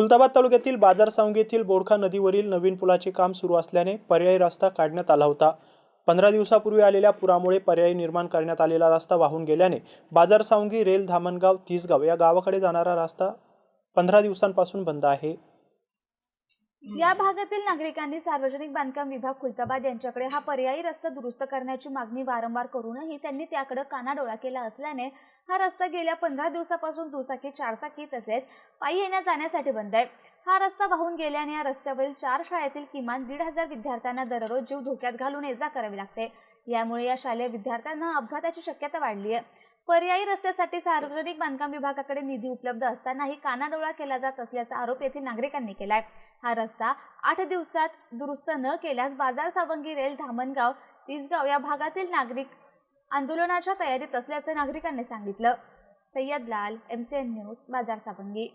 खुलताबाद तालुक्यातील बाजारसावंग येथील बोडखा नदीवरील नवीन पुलाचे काम सुरू असल्याने पर्यायी रस्ता काढण्यात आला होता. पंधरा दिवसापूर्वी आलेल्या पुरामुळे पर्यायी निर्माण करण्यात आलेला रस्ता वाहून गेल्याने बाजारसावंगी रेल धामणगाव तिसगाव या गावाकडे जाणारा रस्ता पंधरा दिवसांपासून बंद आहे. या भागातील नागरिकांनी सार्वजनिक बांधकाम विभाग खुलताबाद यांच्याकडे हा पर्यायी रस्ता दुरुस्त करण्याची मागणी वारंवार करूनही त्यांनी त्याकडे कानाडोळा केला असल्याने हा रस्ता गेल्या पंधरा दिवसापासून दुचाकी चारचाकी तसेच पायी येण्या जाण्यासाठी बंद आहे. हा रस्ता वाहून गेल्याने या रस्त्यावरील चार शाळेतील किमान दीड हजार विद्यार्थ्यांना दररोज जीव धोक्यात घालून ये जा करावी लागते. यामुळे या शालेय विद्यार्थ्यांना अपघाताची शक्यता वाढली आहे. पर्यायी रस्त्यासाठी सार्वजनिक बांधकाम विभागाकडे निधी उपलब्ध असतानाही कानाडोळा केला जात असल्याचा आरोप येथील नागरिकांनी केलाय. हा रस्ता आठ दिवसात दुरुस्त न केल्यास बाजार सावंगी रेल धामणगाव तिसगाव या भागातील नागरिक आंदोलनाच्या तयारीत असल्याचं नागरिकांनी सांगितलं. सय्यद लाल एम सी एन न्यूज बाजार सावंगी.